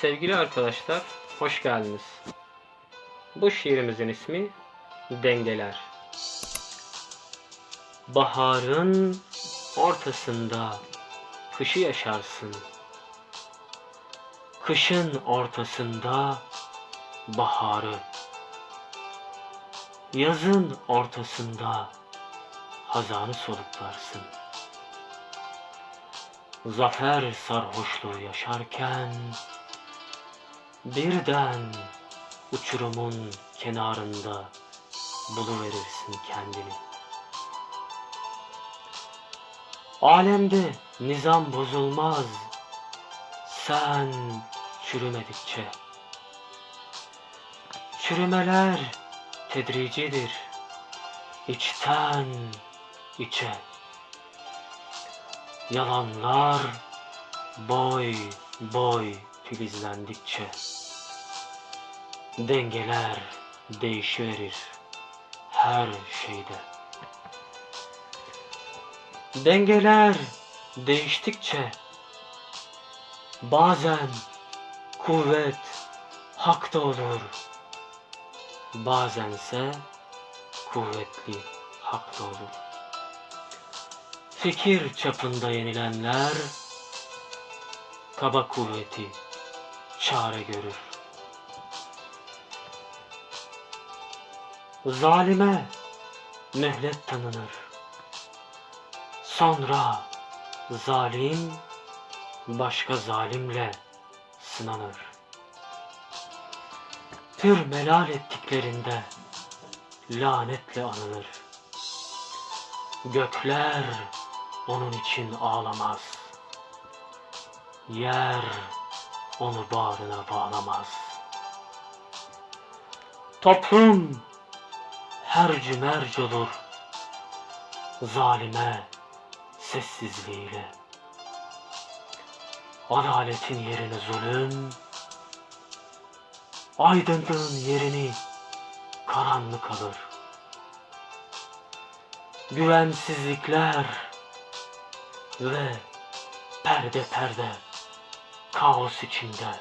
Sevgili arkadaşlar, hoş geldiniz. Bu şiirimizin ismi Dengeler. Baharın ortasında kışı yaşarsın. Kışın ortasında baharı. Yazın ortasında hazanı soluklarsın. Zafer sarhoşluğu yaşarken birden uçurumun kenarında buluverirsin kendini. Alemde nizam bozulmaz sen çürümedikçe. Çürümeler tedricidir içten içe. Yalanlar boy boy filizlendikçe dengeler değişiverir her şeyde. Dengeler değiştikçe bazen kuvvet hakta olur. Bazense kuvvetli hakta olur. Fikir çapında yenilenler kaba kuvveti çare görür. Zalime mühlet tanınır. Sonra zalim başka zalimle sınanır. Tür melal ettiklerinde lanetle anılır. Gökler onun için ağlamaz. Yer onu bağrına bağlamaz. Toplum hercü merci olur. Zalime sessizliğiyle. Adaletin yerini zulüm, aydınlığın yerini karanlık alır. Güvensizlikler ve perde perde kaos içinde